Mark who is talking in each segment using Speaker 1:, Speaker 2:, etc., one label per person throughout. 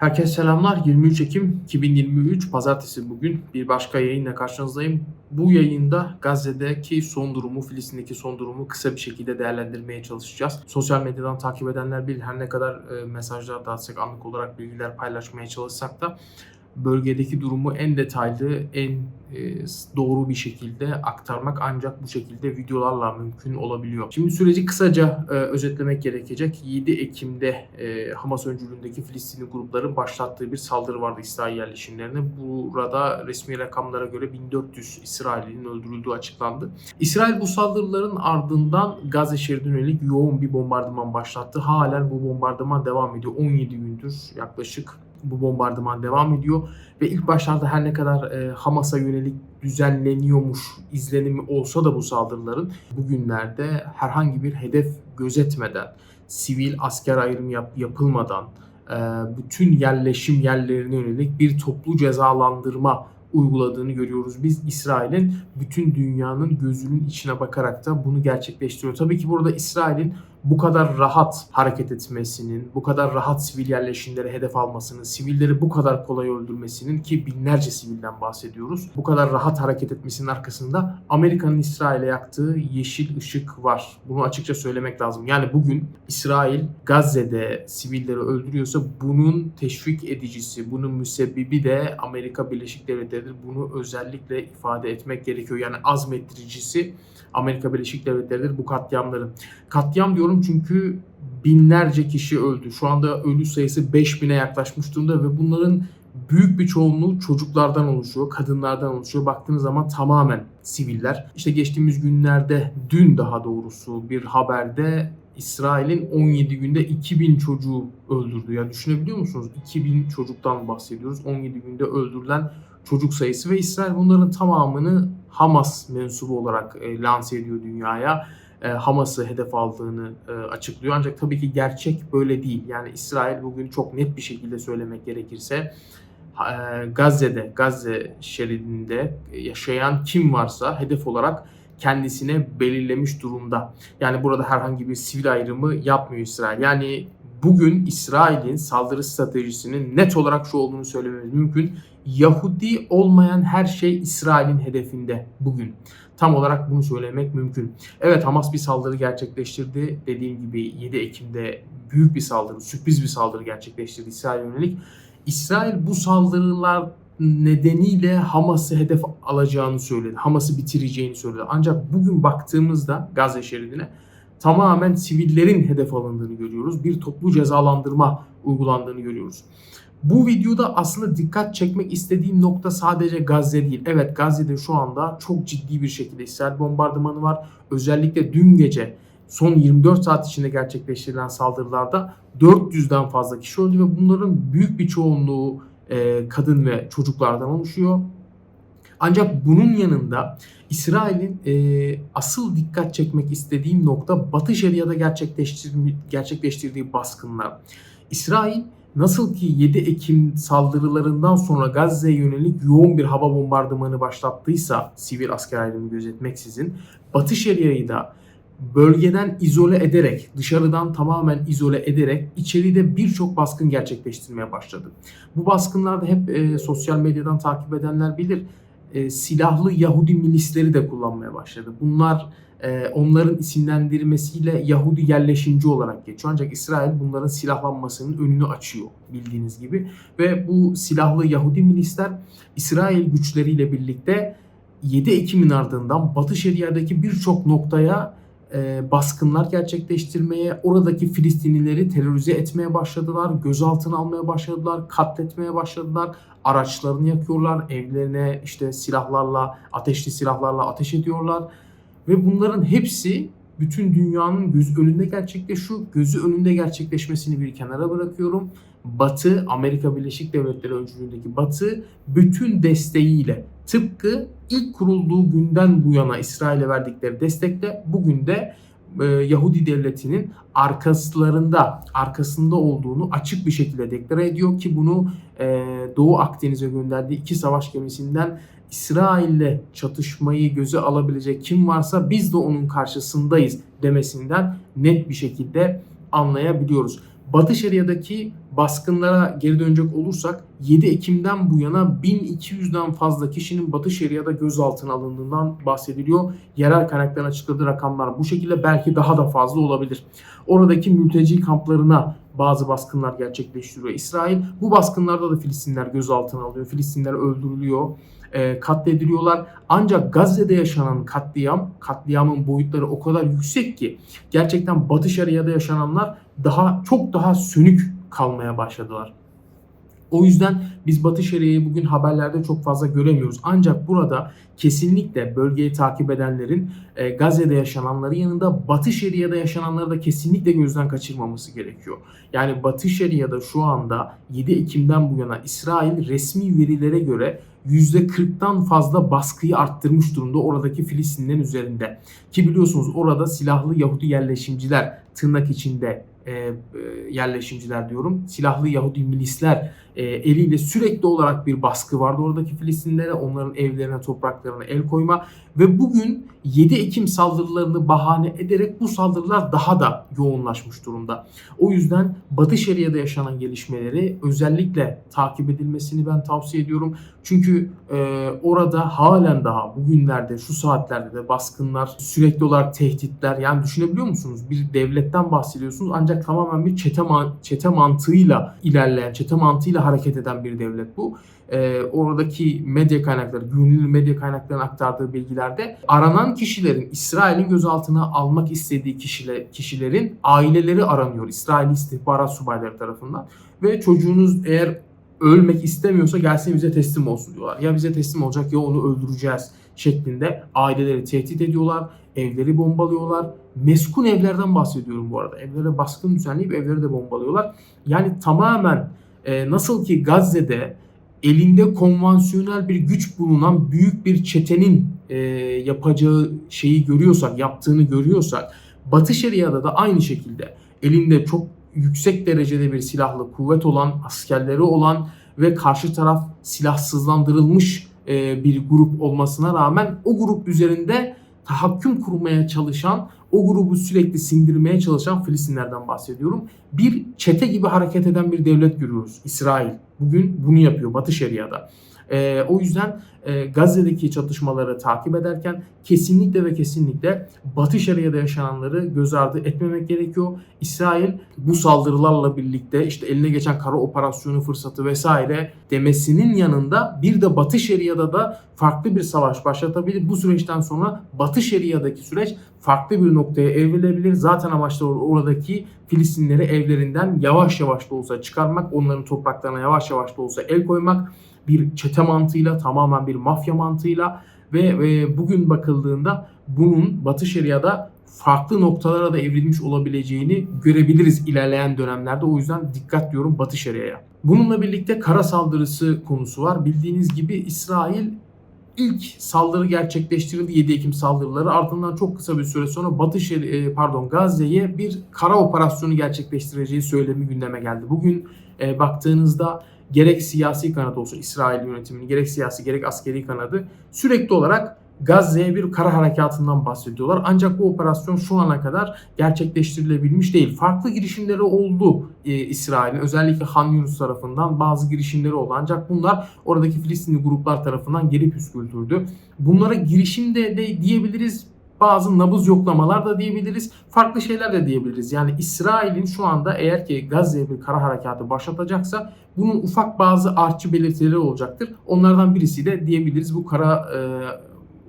Speaker 1: Herkese selamlar. 23 Ekim 2023 Pazartesi bugün bir başka yayınla karşınızdayım. Bu yayında Gazze'deki son durumu, Filistin'deki son durumu kısa bir şekilde değerlendirmeye çalışacağız. Sosyal medyadan takip edenler bilir her ne kadar e, mesajlar dağıtsak, anlık olarak bilgiler paylaşmaya çalışsak da bölgedeki durumu en detaylı, en e, doğru bir şekilde aktarmak ancak bu şekilde videolarla mümkün olabiliyor. Şimdi süreci kısaca e, özetlemek gerekecek. 7 Ekim'de e, Hamas öncülüğündeki Filistinli grupların başlattığı bir saldırı vardı İsrail yerleşimlerine. Burada resmi rakamlara göre 1400 İsrail'in öldürüldüğü açıklandı. İsrail bu saldırıların ardından Gazze şeridine yönelik yoğun bir bombardıman başlattı. Halen bu bombardıman devam ediyor. 17 gündür yaklaşık bu bombardıman devam ediyor ve ilk başlarda her ne kadar e, Hamas'a yönelik düzenleniyormuş izlenimi olsa da bu saldırıların bugünlerde herhangi bir hedef gözetmeden, sivil asker ayrımı yap, yapılmadan, e, bütün yerleşim yerlerine yönelik bir toplu cezalandırma uyguladığını görüyoruz. Biz İsrail'in bütün dünyanın gözünün içine bakarak da bunu gerçekleştiriyor. Tabii ki burada İsrail'in bu kadar rahat hareket etmesinin, bu kadar rahat sivil yerleşimlere hedef almasının, sivilleri bu kadar kolay öldürmesinin ki binlerce sivilden bahsediyoruz. Bu kadar rahat hareket etmesinin arkasında Amerika'nın İsrail'e yaktığı yeşil ışık var. Bunu açıkça söylemek lazım. Yani bugün İsrail Gazze'de sivilleri öldürüyorsa bunun teşvik edicisi, bunun müsebbibi de Amerika Birleşik Devletleri'dir. Bunu özellikle ifade etmek gerekiyor. Yani azmettiricisi Amerika Birleşik Devletleri'dir bu katliamların. Katliam diyorum çünkü binlerce kişi öldü. Şu anda ölü sayısı 5000'e yaklaşmış durumda ve bunların büyük bir çoğunluğu çocuklardan oluşuyor, kadınlardan oluşuyor. Baktığınız zaman tamamen siviller. İşte geçtiğimiz günlerde, dün daha doğrusu bir haberde İsrail'in 17 günde 2000 çocuğu öldürdü. Ya düşünebiliyor musunuz? 2000 çocuktan bahsediyoruz. 17 günde öldürülen çocuk sayısı ve İsrail bunların tamamını Hamas mensubu olarak e, lanse ediyor dünyaya. E, Hamas'ı hedef aldığını e, açıklıyor. Ancak tabii ki gerçek böyle değil. Yani İsrail bugün çok net bir şekilde söylemek gerekirse e, Gazze'de, Gazze şeridinde yaşayan kim varsa hedef olarak kendisine belirlemiş durumda. Yani burada herhangi bir sivil ayrımı yapmıyor İsrail. Yani bugün İsrail'in saldırı stratejisinin net olarak şu olduğunu söylememiz mümkün. Yahudi olmayan her şey İsrail'in hedefinde bugün. Tam olarak bunu söylemek mümkün. Evet Hamas bir saldırı gerçekleştirdi. Dediğim gibi 7 Ekim'de büyük bir saldırı, sürpriz bir saldırı gerçekleştirdi İsrail'e yönelik. İsrail bu saldırılar nedeniyle Hamas'ı hedef alacağını söyledi. Hamas'ı bitireceğini söyledi. Ancak bugün baktığımızda Gazze şeridine tamamen sivillerin hedef alındığını görüyoruz. Bir toplu cezalandırma uygulandığını görüyoruz. Bu videoda aslında dikkat çekmek istediğim nokta sadece Gazze değil. Evet Gazze'de şu anda çok ciddi bir şekilde İsrail bombardımanı var. Özellikle dün gece son 24 saat içinde gerçekleştirilen saldırılarda 400'den fazla kişi öldü ve bunların büyük bir çoğunluğu e, kadın ve çocuklardan oluşuyor. Ancak bunun yanında İsrail'in e, asıl dikkat çekmek istediğim nokta Batı Şeria'da gerçekleştirdiği, baskınlar. İsrail nasıl ki 7 Ekim saldırılarından sonra Gazze'ye yönelik yoğun bir hava bombardımanı başlattıysa sivil asker ayrımı gözetmeksizin Batı Şeria'yı da bölgeden izole ederek, dışarıdan tamamen izole ederek içeride birçok baskın gerçekleştirmeye başladı. Bu baskınlarda hep e, sosyal medyadan takip edenler bilir e, silahlı Yahudi milisleri de kullanmaya başladı. Bunlar e, onların isimlendirmesiyle Yahudi yerleşimci olarak geçiyor. Ancak İsrail bunların silahlanmasının önünü açıyor bildiğiniz gibi. Ve bu silahlı Yahudi milisler İsrail güçleriyle birlikte 7 Ekim'in ardından Batı Şeria'daki birçok noktaya e, baskınlar gerçekleştirmeye, oradaki Filistinlileri terörize etmeye başladılar, gözaltına almaya başladılar, katletmeye başladılar, araçlarını yakıyorlar, evlerine işte silahlarla, ateşli silahlarla ateş ediyorlar ve bunların hepsi bütün dünyanın göz önünde gerçekleşiyor. Gözü önünde gerçekleşmesini bir kenara bırakıyorum. Batı, Amerika Birleşik Devletleri öncülüğündeki Batı bütün desteğiyle tıpkı ilk kurulduğu günden bu yana İsrail'e verdikleri destekle bugün de e, Yahudi devletinin arkaslarında arkasında olduğunu açık bir şekilde deklare ediyor ki bunu e, Doğu Akdeniz'e gönderdiği iki savaş gemisinden İsrail'le çatışmayı göze alabilecek kim varsa biz de onun karşısındayız demesinden net bir şekilde anlayabiliyoruz. Batı Şeria'daki baskınlara geri dönecek olursak 7 Ekim'den bu yana 1200'den fazla kişinin Batı Şeria'da gözaltına alındığından bahsediliyor. Yerel kaynakların açıkladığı rakamlar bu şekilde belki daha da fazla olabilir. Oradaki mülteci kamplarına bazı baskınlar gerçekleştiriyor İsrail. Bu baskınlarda da Filistinler gözaltına alıyor. Filistinler öldürülüyor, e, katlediliyorlar. Ancak Gazze'de yaşanan katliam, katliamın boyutları o kadar yüksek ki gerçekten Batı Şeria'da yaşananlar daha çok daha sönük kalmaya başladılar. O yüzden biz Batı Şeria'yı bugün haberlerde çok fazla göremiyoruz. Ancak burada kesinlikle bölgeyi takip edenlerin e, Gazze'de yaşananları yanında Batı Şeria'da yaşananları da kesinlikle gözden kaçırmaması gerekiyor. Yani Batı Şeria'da şu anda 7 Ekim'den bu yana İsrail resmi verilere göre %40'tan fazla baskıyı arttırmış durumda oradaki Filistinlerin üzerinde. Ki biliyorsunuz orada silahlı Yahudi yerleşimciler tırnak içinde e, e, yerleşimciler diyorum. Silahlı Yahudi milisler e, eliyle sürekli olarak bir baskı vardı oradaki Filistinlere. Onların evlerine, topraklarına el koyma ve bugün 7 Ekim saldırılarını bahane ederek bu saldırılar daha da yoğunlaşmış durumda. O yüzden Batı Şeria'da yaşanan gelişmeleri özellikle takip edilmesini ben tavsiye ediyorum. Çünkü e, orada halen daha bugünlerde, şu saatlerde de baskınlar, sürekli olarak tehditler yani düşünebiliyor musunuz? Bir devletten bahsediyorsunuz ancak tamamen bir çete, man- çete mantığıyla ilerleyen, çete mantığıyla hareket eden bir devlet bu. Ee, oradaki medya kaynakları, güvenilir medya kaynaklarının aktardığı bilgilerde aranan kişilerin, İsrail'in gözaltına almak istediği kişiler, kişilerin aileleri aranıyor. İsrail istihbarat subayları tarafından. Ve çocuğunuz eğer ölmek istemiyorsa gelsin bize teslim olsun diyorlar. Ya bize teslim olacak ya onu öldüreceğiz şeklinde aileleri tehdit ediyorlar. Evleri bombalıyorlar. Meskun evlerden bahsediyorum bu arada. Evlere baskın düzenleyip evleri de bombalıyorlar. Yani tamamen e, nasıl ki Gazze'de elinde konvansiyonel bir güç bulunan büyük bir çetenin e, yapacağı şeyi görüyorsak, yaptığını görüyorsak Batı Şeria'da da aynı şekilde elinde çok yüksek derecede bir silahlı kuvvet olan, askerleri olan ve karşı taraf silahsızlandırılmış e, bir grup olmasına rağmen o grup üzerinde tahakküm kurmaya çalışan, o grubu sürekli sindirmeye çalışan Filistinlerden bahsediyorum. Bir çete gibi hareket eden bir devlet görüyoruz İsrail. Bugün bunu yapıyor Batı Şeria'da. Ee, o yüzden e, Gazze'deki çatışmaları takip ederken kesinlikle ve kesinlikle Batı Şeria'da yaşananları göz ardı etmemek gerekiyor. İsrail bu saldırılarla birlikte işte eline geçen kara operasyonu fırsatı vesaire demesinin yanında bir de Batı Şeria'da da farklı bir savaş başlatabilir. Bu süreçten sonra Batı Şeria'daki süreç farklı bir noktaya evrilebilir. Zaten amaçları oradaki Filistinleri evlerinden yavaş yavaş da olsa çıkarmak, onların topraklarına yavaş yavaş da olsa el koymak bir çete mantığıyla, tamamen bir mafya mantığıyla ve, ve bugün bakıldığında bunun Batı Şeria'da farklı noktalara da evrilmiş olabileceğini görebiliriz ilerleyen dönemlerde. O yüzden dikkat diyorum Batı Şeria'ya. Bununla birlikte kara saldırısı konusu var. Bildiğiniz gibi İsrail ilk saldırı gerçekleştirildi 7 Ekim saldırıları ardından çok kısa bir süre sonra Batı Şeri, pardon Gazze'ye bir kara operasyonu gerçekleştireceği söylemi gündeme geldi. Bugün e, baktığınızda gerek siyasi kanat olsun İsrail yönetiminin gerek siyasi gerek askeri kanadı sürekli olarak Gazze'ye bir kara harekatından bahsediyorlar. Ancak bu operasyon şu ana kadar gerçekleştirilebilmiş değil. Farklı girişimleri oldu e, İsrail'in. Özellikle Han Yunus tarafından bazı girişimleri oldu. Ancak bunlar oradaki Filistinli gruplar tarafından geri püskürtüldü. Bunlara girişim de, de diyebiliriz bazı nabız yoklamalar da diyebiliriz. Farklı şeyler de diyebiliriz. Yani İsrail'in şu anda eğer ki Gazze'ye bir kara harekatı başlatacaksa bunun ufak bazı artçı belirtileri olacaktır. Onlardan birisi de diyebiliriz bu kara e,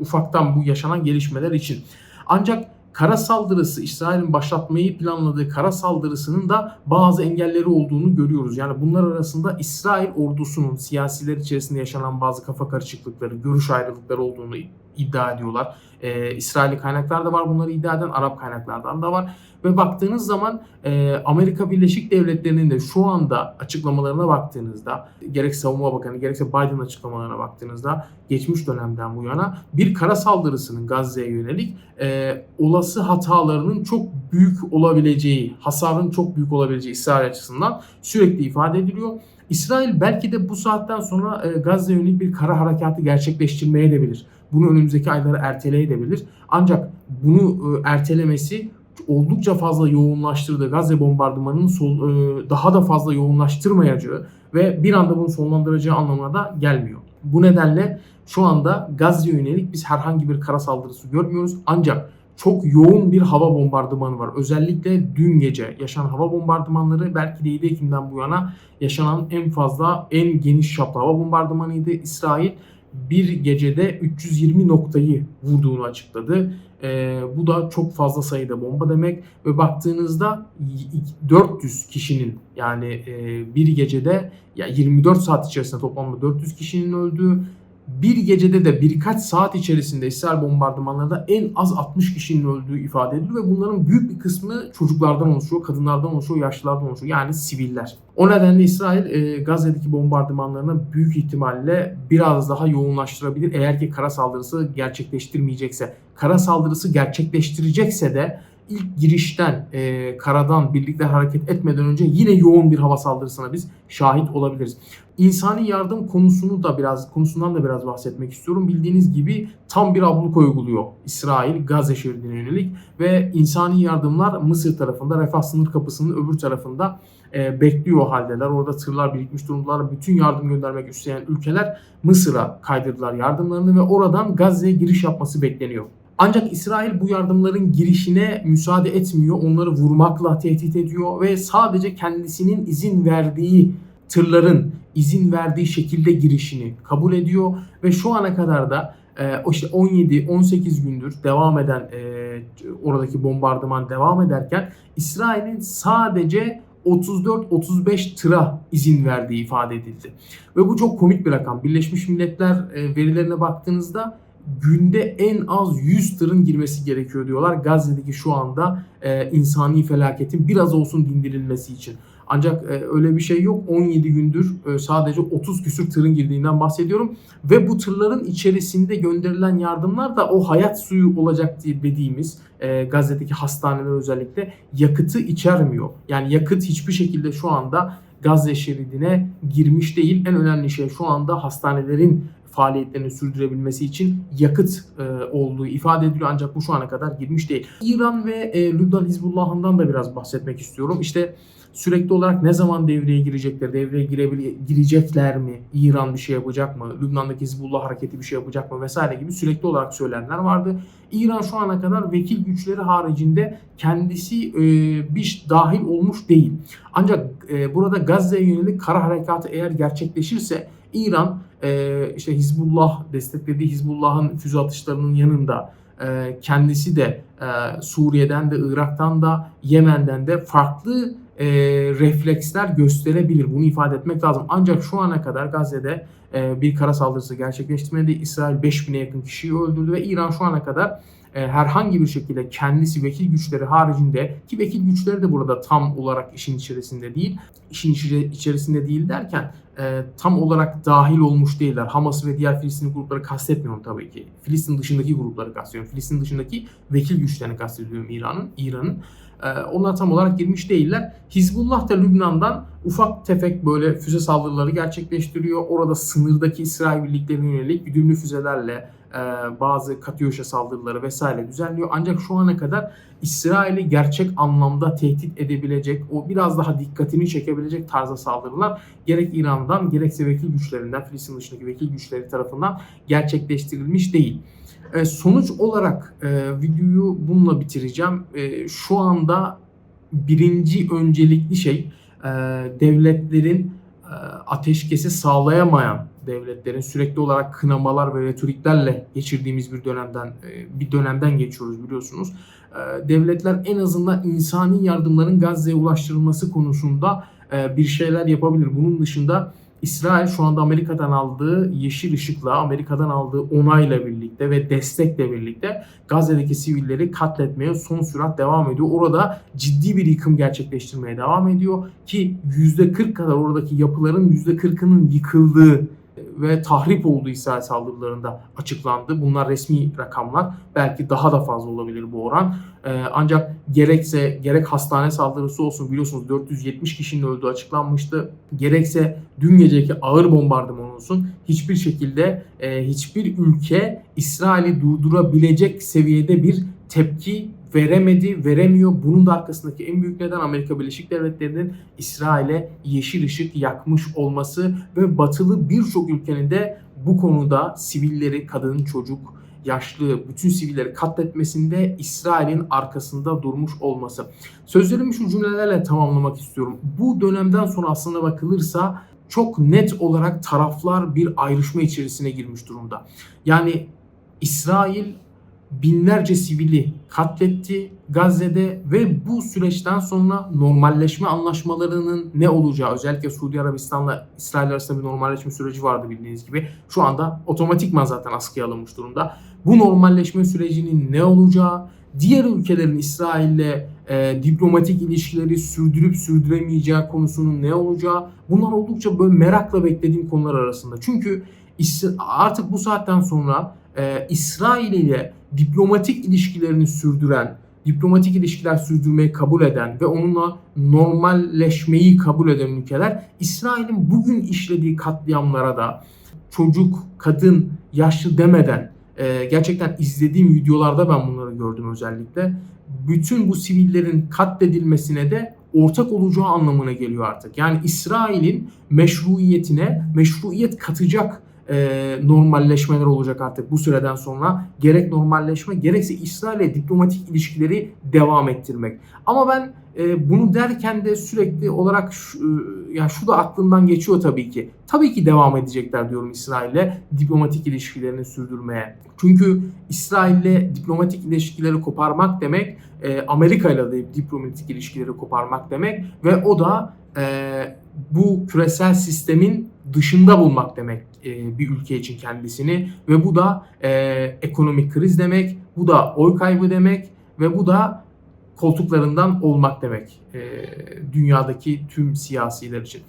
Speaker 1: ufaktan bu yaşanan gelişmeler için. Ancak kara saldırısı İsrail'in başlatmayı planladığı kara saldırısının da bazı engelleri olduğunu görüyoruz. Yani bunlar arasında İsrail ordusunun siyasiler içerisinde yaşanan bazı kafa karışıklıkları, görüş ayrılıkları olduğunu iddia ediyorlar. Ee, İsrailli kaynaklar da var bunları iddia eden, Arap kaynaklardan da var. Ve baktığınız zaman e, Amerika Birleşik Devletleri'nin de şu anda açıklamalarına baktığınızda gerek Savunma Bakanı gerekse Biden açıklamalarına baktığınızda geçmiş dönemden bu yana bir kara saldırısının Gazze'ye yönelik e, olası hatalarının çok büyük olabileceği, hasarın çok büyük olabileceği İsrail açısından sürekli ifade ediliyor. İsrail belki de bu saatten sonra e, Gazze'ye yönelik bir kara harekatı gerçekleştirmeye de bilir. Bunu önümüzdeki ayları erteleyebilir. Ancak bunu e, ertelemesi oldukça fazla yoğunlaştırdığı Gazze bombardımanının sol, e, daha da fazla yoğunlaştırmayacağı ve bir anda bunu sonlandıracağı anlamına da gelmiyor. Bu nedenle şu anda Gazze'ye yönelik biz herhangi bir kara saldırısı görmüyoruz. Ancak çok yoğun bir hava bombardımanı var. Özellikle dün gece yaşanan hava bombardımanları belki de 7 Ekim'den bu yana yaşanan en fazla, en geniş çaplı hava bombardımanıydı. İsrail bir gecede 320 noktayı vurduğunu açıkladı. Ee, bu da çok fazla sayıda bomba demek ve baktığınızda 400 kişinin yani e, bir gecede ya 24 saat içerisinde toplamda 400 kişinin öldüğü bir gecede de birkaç saat içerisinde İsrail bombardımanlarında en az 60 kişinin öldüğü ifade ediliyor ve bunların büyük bir kısmı çocuklardan oluşuyor, kadınlardan oluşuyor, yaşlılardan oluşuyor. Yani siviller. O nedenle İsrail e, Gazze'deki bombardımanlarını büyük ihtimalle biraz daha yoğunlaştırabilir eğer ki kara saldırısı gerçekleştirmeyecekse. Kara saldırısı gerçekleştirecekse de ilk girişten e, karadan birlikte hareket etmeden önce yine yoğun bir hava saldırısına biz şahit olabiliriz. İnsani yardım konusunu da biraz konusundan da biraz bahsetmek istiyorum. Bildiğiniz gibi tam bir abluk uyguluyor İsrail Gazze şeridine yönelik ve insani yardımlar Mısır tarafında Refah sınır kapısının öbür tarafında e, bekliyor haldeler. Orada tırlar birikmiş durumdalar. Bütün yardım göndermek isteyen ülkeler Mısır'a kaydırdılar yardımlarını ve oradan Gazze'ye giriş yapması bekleniyor. Ancak İsrail bu yardımların girişine müsaade etmiyor. Onları vurmakla tehdit ediyor ve sadece kendisinin izin verdiği tırların izin verdiği şekilde girişini kabul ediyor ve şu ana kadar da e, işte 17-18 gündür devam eden e, oradaki bombardıman devam ederken İsrail'in sadece 34-35 tıra izin verdiği ifade edildi. Ve bu çok komik bir rakam. Birleşmiş Milletler e, verilerine baktığınızda günde en az 100 tırın girmesi gerekiyor diyorlar. Gazze'deki şu anda e, insani felaketin biraz olsun dindirilmesi için. Ancak e, öyle bir şey yok. 17 gündür e, sadece 30 küsür tırın girdiğinden bahsediyorum. Ve bu tırların içerisinde gönderilen yardımlar da o hayat suyu olacak diye dediğimiz e, Gazze'deki hastaneler özellikle yakıtı içermiyor. Yani yakıt hiçbir şekilde şu anda Gazze şeridine girmiş değil. En önemli şey şu anda hastanelerin faaliyetlerini sürdürebilmesi için yakıt e, olduğu ifade ediliyor ancak bu şu ana kadar girmiş değil. İran ve e, Lübnan Hizbullah'ından da biraz bahsetmek istiyorum. İşte sürekli olarak ne zaman devreye girecekler, devreye girebilir, girecekler mi, İran bir şey yapacak mı, Lübnan'daki Hizbullah hareketi bir şey yapacak mı vesaire gibi sürekli olarak söylenenler vardı. İran şu ana kadar vekil güçleri haricinde kendisi e, bir dahil olmuş değil. Ancak e, burada Gazze'ye yönelik kara harekatı eğer gerçekleşirse İran e, işte Hizbullah desteklediği Hizbullah'ın füze atışlarının yanında e, kendisi de e, Suriye'den de Irak'tan da Yemen'den de farklı e, refleksler gösterebilir. Bunu ifade etmek lazım. Ancak şu ana kadar Gazze'de e, bir kara saldırısı gerçekleştirmedi. İsrail 5000'e yakın kişiyi öldürdü ve İran şu ana kadar e, herhangi bir şekilde kendisi vekil güçleri haricinde ki vekil güçleri de burada tam olarak işin içerisinde değil. işin içerisinde değil derken e, tam olarak dahil olmuş değiller. Hamas ve diğer Filistin grupları kastetmiyorum tabii ki. Filistin dışındaki grupları kastediyorum. Filistin dışındaki vekil güçlerini kastediyorum İran'ın. İran'ın. E, onlar tam olarak girmiş değiller. Hizbullah da Lübnan'dan ufak tefek böyle füze saldırıları gerçekleştiriyor. Orada sınırdaki İsrail birliklerine yönelik güdümlü füzelerle e, bazı Katyusha saldırıları vesaire düzenliyor. Ancak şu ana kadar İsrail'i gerçek anlamda tehdit edebilecek, o biraz daha dikkatini çekebilecek tarzda saldırılar gerek İran'dan gerekse vekil güçlerinden, Filistin dışındaki vekil güçleri tarafından gerçekleştirilmiş değil. E, sonuç olarak e, videoyu bununla bitireceğim. E, şu anda birinci öncelikli şey e, devletlerin e, ateşkesi sağlayamayan devletlerin sürekli olarak kınamalar ve retoriklerle geçirdiğimiz bir dönemden e, bir dönemden geçiyoruz biliyorsunuz. E, devletler en azından insani yardımların Gazze'ye ulaştırılması konusunda bir şeyler yapabilir. Bunun dışında İsrail şu anda Amerika'dan aldığı yeşil ışıkla, Amerika'dan aldığı onayla birlikte ve destekle birlikte Gazze'deki sivilleri katletmeye son sürat devam ediyor. Orada ciddi bir yıkım gerçekleştirmeye devam ediyor ki %40 kadar oradaki yapıların %40'ının yıkıldığı ve tahrip olduğu İsrail saldırılarında açıklandı. Bunlar resmi rakamlar. Belki daha da fazla olabilir bu oran. Ee, ancak gerekse gerek hastane saldırısı olsun biliyorsunuz 470 kişinin öldüğü açıklanmıştı. Gerekse dün geceki ağır bombardıman olsun hiçbir şekilde e, hiçbir ülke İsrail'i durdurabilecek seviyede bir tepki veremedi, veremiyor. Bunun da arkasındaki en büyük neden Amerika Birleşik Devletleri'nin İsrail'e yeşil ışık yakmış olması ve batılı birçok ülkenin de bu konuda sivilleri, kadın, çocuk, yaşlı, bütün sivilleri katletmesinde İsrail'in arkasında durmuş olması. Sözlerimi şu cümlelerle tamamlamak istiyorum. Bu dönemden sonra aslında bakılırsa çok net olarak taraflar bir ayrışma içerisine girmiş durumda. Yani İsrail binlerce sivili katletti Gazze'de ve bu süreçten sonra normalleşme anlaşmalarının ne olacağı özellikle Suudi Arabistan'la İsrail arasında bir normalleşme süreci vardı bildiğiniz gibi. Şu anda otomatikman zaten askıya alınmış durumda. Bu normalleşme sürecinin ne olacağı, diğer ülkelerin İsrail'le e, diplomatik ilişkileri sürdürüp sürdüremeyeceği konusunun ne olacağı bunlar oldukça böyle merakla beklediğim konular arasında. Çünkü artık bu saatten sonra e, İsrail ile diplomatik ilişkilerini sürdüren, diplomatik ilişkiler sürdürmeyi kabul eden ve onunla normalleşmeyi kabul eden ülkeler İsrail'in bugün işlediği katliamlara da çocuk, kadın, yaşlı demeden e, gerçekten izlediğim videolarda ben bunları gördüm özellikle. Bütün bu sivillerin katledilmesine de ortak olacağı anlamına geliyor artık. Yani İsrail'in meşruiyetine meşruiyet katacak e, normalleşmeler olacak artık bu süreden sonra. Gerek normalleşme gerekse İsrail'le diplomatik ilişkileri devam ettirmek. Ama ben e, bunu derken de sürekli olarak şu, e, yani şu da aklımdan geçiyor tabii ki. Tabii ki devam edecekler diyorum İsrail'le diplomatik ilişkilerini sürdürmeye. Çünkü İsrail'le diplomatik ilişkileri koparmak demek e, Amerika ile de diplomatik ilişkileri koparmak demek ve o da e, bu küresel sistemin dışında bulmak demek e, bir ülke için kendisini ve bu da e, ekonomik kriz demek, bu da oy kaybı demek ve bu da koltuklarından olmak demek e, dünyadaki tüm siyasiler için.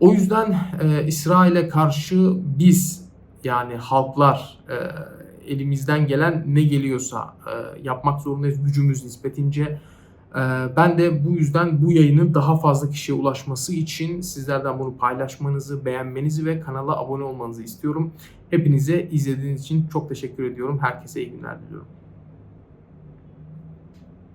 Speaker 1: O yüzden e, İsrail'e karşı biz yani halklar e, elimizden gelen ne geliyorsa e, yapmak zorundayız gücümüz nispetince. E, ben de bu yüzden bu yayının daha fazla kişiye ulaşması için sizlerden bunu paylaşmanızı, beğenmenizi ve kanala abone olmanızı istiyorum. Hepinize izlediğiniz için çok teşekkür ediyorum. Herkese iyi günler diliyorum.